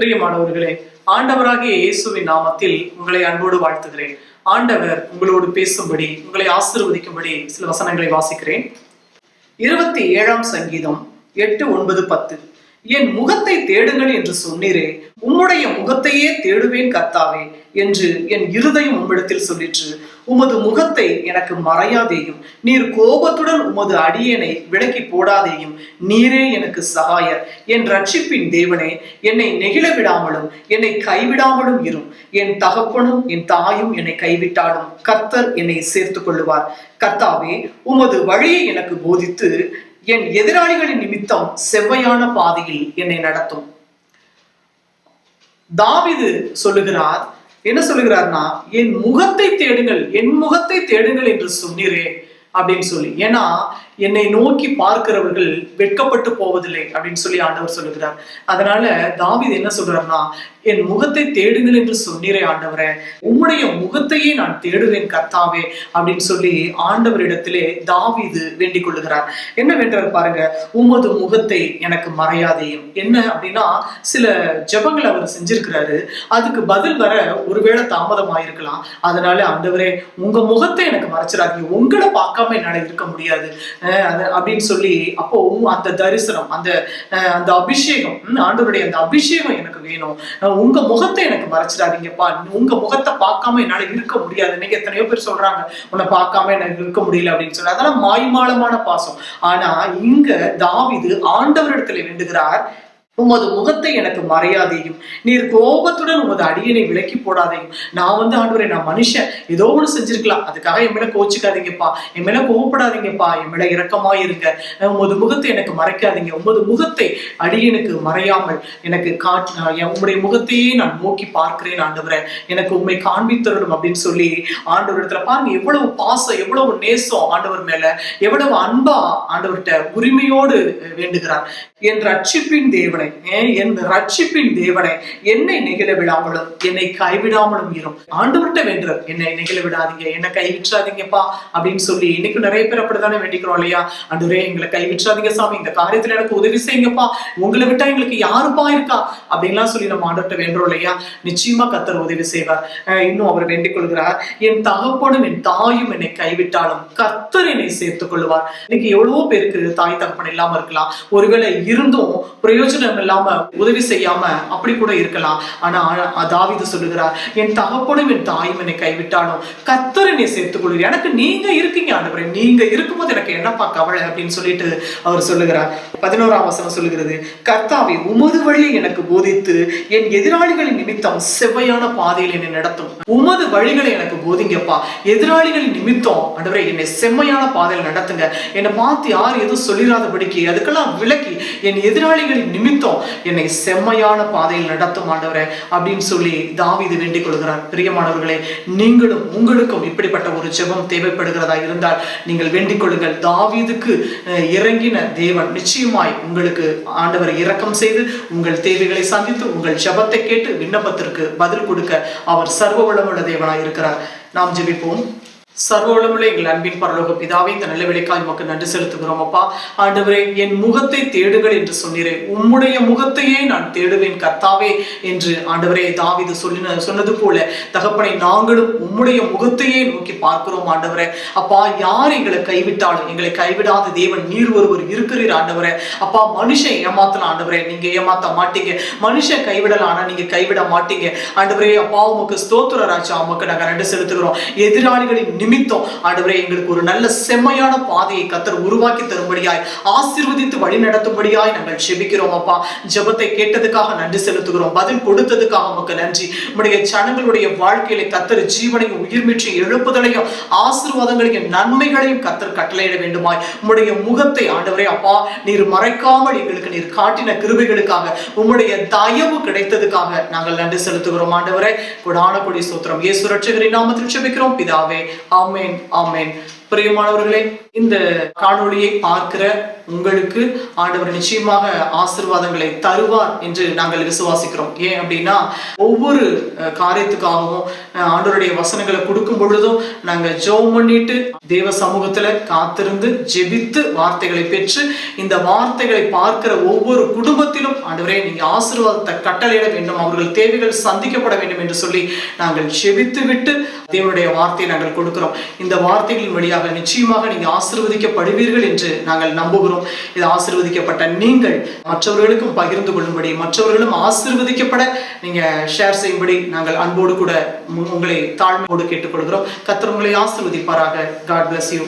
பிரியமானவர்களே ஆண்டவராகிய இயேசுவின் நாமத்தில் உங்களை அன்போடு வாழ்த்துகிறேன். ஆண்டவர் உங்களோடு பேசும்படி உங்களை ஆசிர்வதிக்கும்படி சில வசனங்களை வாசிக்கிறேன். இருபத்தி ஏழாம் சங்கீதம் எட்டு ஒன்பது பத்து. என் முகத்தை தேடுங்கள் என்று சொன்னீரே உம்முடைய முகத்தையே தேடுவேன் கத்தாவே என்று என் இருதயம் உம்மிடத்தில் சொல்லிற்று. உமது முகத்தை எனக்கு மறையாதேயும் நீர் கோபத்துடன் உமது அடியனை விலக்கி போடாதேயும் நீரே எனக்கு சகாயர். என் ரட்சிப்பின் தேவனே என்னை நெகிழ விடாமலும் என்னை கைவிடாமலும் இரும். என் தகப்பனும் என் தாயும் என்னை கைவிட்டாலும் கர்த்தர் என்னை சேர்த்துக் கொள்ளுவார். கர்த்தாவே உமது வழியை எனக்கு போதித்து என் எதிராளிகளின் நிமித்தம் செவ்வையான பாதையில் என்னை நடத்தும். தாவிது சொல்லுகிறார் என்ன சொல்லுகிறார்னா என் முகத்தை தேடுங்கள் என் முகத்தை தேடுங்கள் என்று சொன்னீரே அப்படின்னு சொல்லி. ஏன்னா என்னை நோக்கி பார்க்கிறவர்கள் வெட்கப்பட்டு போவதில்லை அப்படின்னு சொல்லி ஆண்டவர் சொல்லுகிறார். அதனால தாவீது என்ன சொல்றாருன்னா என் முகத்தை தேடுங்கள் என்று சொன்னீரே ஆண்டவரே. உம்முடைய முகத்தையே நான் தேடுவேன் கர்த்தாவே அப்படின்னு சொல்லி ஆண்டவரிடத்திலே தாவிது வேண்டிக் கொள்ளுகிறார். என்ன வென்றார் பாருங்க உமது முகத்தை எனக்கு மறையாதையும். என்ன அப்படின்னா சில ஜபங்கள் அவர் செஞ்சிருக்கிறாரு. அதுக்கு பதில் வர ஒருவேளை தாமதமாயிருக்கலாம் அதனால ஆண்டவரே உங்க முகத்தை எனக்கு மறைச்சிடாதீங்க. உங்களை பார்க்காம என்னால இருக்க முடியாது. அப்படின்னு சொல்லி அப்போ அந்த தரிசனம் அந்த அந்த அபிஷேகம் ஆண்டவருடைய அந்த அபிஷேகம் எனக்கு வேணும். உங்க முகத்தை எனக்கு மறைச்சிடாதீங்கப்பா. உங்க முகத்தை பார்க்காம என்னால இருக்க முடியாது. இன்னைக்கு எத்தனையோ பேர் சொல்றாங்க உன்னை பார்க்காம எனக்கு இருக்க முடியல அப்படின்னு சொல்லி. அதெல்லாம் மாய்மாலமான பாசம். ஆனா இங்க தாவிது ஆண்டவரிடத்துல வேண்டுகிறார் உமது முகத்தை எனக்கு மறையாதையும். நீர் கோபத்துடன் உமது அடியனை விலக்கி போடாதையும். நான் வந்து ஆண்டு நான் மனுஷன். ஏதோ ஒன்று செஞ்சிருக்கலாம். அதுக்காக என் மேல கோச்சிக்காதீங்கப்பா. என் மேல கோவப்படாதீங்கப்பா. என் மேல இரக்கமா இருங்க உமது முகத்தை எனக்கு மறைக்காதீங்க. உமது முகத்தை அடியனுக்கு மறையாமல் எனக்கு காட் என் உம்முடைய முகத்தையே நான் நோக்கி பார்க்கிறேன் ஆண்டவரை. எனக்கு உண்மை காண்பித்தரணும் அப்படின்னு சொல்லி ஆண்டவரிடத்துல பாருங்க. எவ்வளவு பாசம் எவ்வளவு நேசம் ஆண்டவர் மேல. எவ்வளவு அன்பா ஆண்டவர்கிட்ட உரிமையோடு வேண்டுகிறார். என்ற அச்சிப்பின் தேவனை என் ரட்சிப்பின் தேவனை என்னை நெகிழ விடாமலும் என்னை கைவிடாமலும் இரும். ஆண்டவர்கிட்ட வென்று என்னை நெகிழ விடாதீங்க என்னை கைவிற்றாதீங்கப்பா அப்படின்னு சொல்லி இன்னைக்கு நிறைய பேர் அப்படித்தானே வேண்டிக்கிறோம் இல்லையா? அன்றுரே எங்களை கைவிற்றாதீங்க சாமி இந்த காரியத்துல எனக்கு உதவி செய்யுங்கப்பா உங்களை விட்டா எங்களுக்கு யாருப்பா இருக்கா? அப்படின்லாம் சொல்லி நம்ம ஆண்டவர்கிட்ட வேண்டோம் இல்லையா? நிச்சயமா கத்தர் உதவி செய்வார். இன்னும் அவர் வேண்டிக் கொள்கிறார். என் தகப்பனும் என் தாயும் என்னை கைவிட்டாலும் கத்தர் என்னை சேர்த்துக் கொள்வார் இன்னைக்கு எவ்வளவோ பேருக்கு தாய் தகப்பன் இல்லாம இருக்கலாம். ஒருவேளை இருந்தும் பிரயோஜனம் இல்லாம உதவி செய்யாம அப்படி கூட இருக்கலாம். ஆனா தாவிது சொல்லுகிறார் என் தகப்பனும் என் தாயும் என்னை கைவிட்டாலும் கத்தர் என்னை சேர்த்துக் கொள்கிறார் எனக்கு நீங்க இருக்கீங்க ஆண்டவரே. நீங்க இருக்கும்போது எனக்கு என்னப்பா கவலை? அப்படின்னு சொல்லிட்டு அவர் சொல்லுகிறார். பதினோராம் வசனம் சொல்லுகிறது கர்த்தாவை உமது வழியை எனக்கு போதித்து என் எதிராளிகளின் நிமித்தம் செவ்வையான பாதையில் என்னை நடத்தும். உமது வழிகளை எனக்கு போதிங்கப்பா. எதிராளிகளின் நிமித்தம் ஆண்டவரே என்னை செம்மையான பாதையில் நடத்துங்க. என்னை பார்த்து யார் எதுவும் சொல்லிடாதபடிக்கு அதுக்கெல்லாம் விலக்கி என் எதிராளிகளின் நிமித்தம் என்னை செம்மையான பாதையில் நடத்தும் ஆண்டவரே அப்படின்னு சொல்லி தாவீது வேண்டிக் கொள்கிறார். பிரியமானவர்களே நீங்களும் உங்களுக்கும் இப்படிப்பட்ட ஒரு ஜெபம் தேவைப்படுகிறதா இருந்தால் நீங்கள் வேண்டிக் கொள்ளுங்கள். தாவீதுக்கு இறங்கின தேவன் நிச்சயமாய் உங்களுக்கு ஆண்டவர் இரக்கம் செய்து உங்கள் தேவைகளை சந்தித்து உங்கள் ஜெபத்தை கேட்டு விண்ணப்பத்திற்கு பதில் கொடுக்க அவர் சர்வ வளமுள்ள தேவனாய் இருக்கிறார் நாம் ஜெபிப்போம். சர்வோளமுள்ள எங்கள் அன்பின் பரலோக பிதாவே இந்த நல்ல வேலைக்காய் உமக்கு நன்றி செலுத்துகிறோம் அப்பா. ஆண்டவரே என் முகத்தை தேடுங்கள் என்று சொன்னீரே. உம்முடைய முகத்தையே நான் தேடுவேன் கர்த்தாவே என்று ஆண்டவரே தாவிது சொல்லின சொன்னது போல தகப்பனை நாங்களும் உம்முடைய முகத்தையே நோக்கி பார்க்கிறோம் ஆண்டவரே. அப்பா யார் எங்களை கைவிட்டாலும் எங்களை கைவிடாத தேவன் நீர் ஒருவர் இருக்கிறீர் ஆண்டவரே. அப்பா மனுஷன் ஏமாத்தலாம் ஆண்டவரே. நீங்க ஏமாத்த மாட்டீங்க. மனுஷன் கைவிடலாம் ஆனா நீங்க கைவிட மாட்டீங்க. ஆண்டவரே அப்பா உமக்கு ஸ்தோத்திர ராஜா உமக்கு நாங்க நன்றி செலுத்துகிறோம். எதிராளிகளின் நிமித்தம் ஆண்டவரே எங்களுக்கு ஒரு நல்ல செம்மையான பாதையை கத்தர் உருவாக்கி தரும்படியாய் ஆசிர்வதித்து வழி நடத்தும்படியாய் நாங்கள் செபிக்கிறோம் அப்பா. ஜபத்தை கேட்டதுக்காக நன்றி செலுத்துகிறோம். பதில் கொடுத்ததுக்காக உமக்கு நன்றி. உடைய ஜனங்களுடைய வாழ்க்கையில கத்தர் ஜீவனையும் உயிர்மீற்றி எழுப்புதலையும் ஆசீர்வாதங்களையும் நன்மைகளையும் கத்தர் கட்டளையிட வேண்டுமாய். உம்முடைய முகத்தை ஆண்டவரே அப்பா நீர் மறைக்காமல் எங்களுக்கு நீர் காட்டின கிருபைகளுக்காக உம்முடைய தயவு கிடைத்ததுக்காக நாங்கள் நன்றி செலுத்துகிறோம் ஆண்டவரே. கொடான கொடி சூத்திரம் இயேசு ரட்சகரின் நாமத்தில் செபிக்கிறோம் பிதாவே Amen, Amen. பிரியமானவர்களே இந்த காணொளியை பார்க்கிற உங்களுக்கு ஆண்டவர் நிச்சயமாக ஆசீர்வாதங்களை தருவார் என்று நாங்கள் விசுவாசிக்கிறோம். ஏன் அப்படின்னா ஒவ்வொரு காரியத்துக்காகவும் ஆண்டவருடைய வசனங்களை கொடுக்கும் பொழுதும் நாங்கள் ஜோம் பண்ணிட்டு தேவ சமூகத்துல காத்திருந்து ஜெபித்து வார்த்தைகளை பெற்று இந்த வார்த்தைகளை பார்க்கிற ஒவ்வொரு குடும்பத்திலும் ஆண்டவரே நீங்க ஆசீர்வாதத்தை கட்டளையிட வேண்டும் அவர்கள் தேவைகள் சந்திக்கப்பட வேண்டும் என்று சொல்லி நாங்கள் ஜெபித்து விட்டு தேவனுடைய வார்த்தையை நாங்கள் கொடுக்கிறோம். இந்த வார்த்தைகளின் வழியாக நிச்சயமாக நீங்கள் ஆசிர்வதிக்கப்படுவீர்கள் என்று நாங்கள் நம்புகிறோம். இது ஆசிர்வதிக்கப்பட்ட நீங்கள் மற்றவர்களுக்கும் பகிர்ந்து கொள்ளும்படி மற்றவர்களும் ஆசிர்வதிக்கப்பட நீங்க ஷேர் செய்யும்படி நாங்கள் அன்போடு கூட உங்களை தாழ்மையோடு கேட்டுக்கொள்கிறோம். கத்திரவங்களை ஆசிர்வதிப்பாராக. God bless you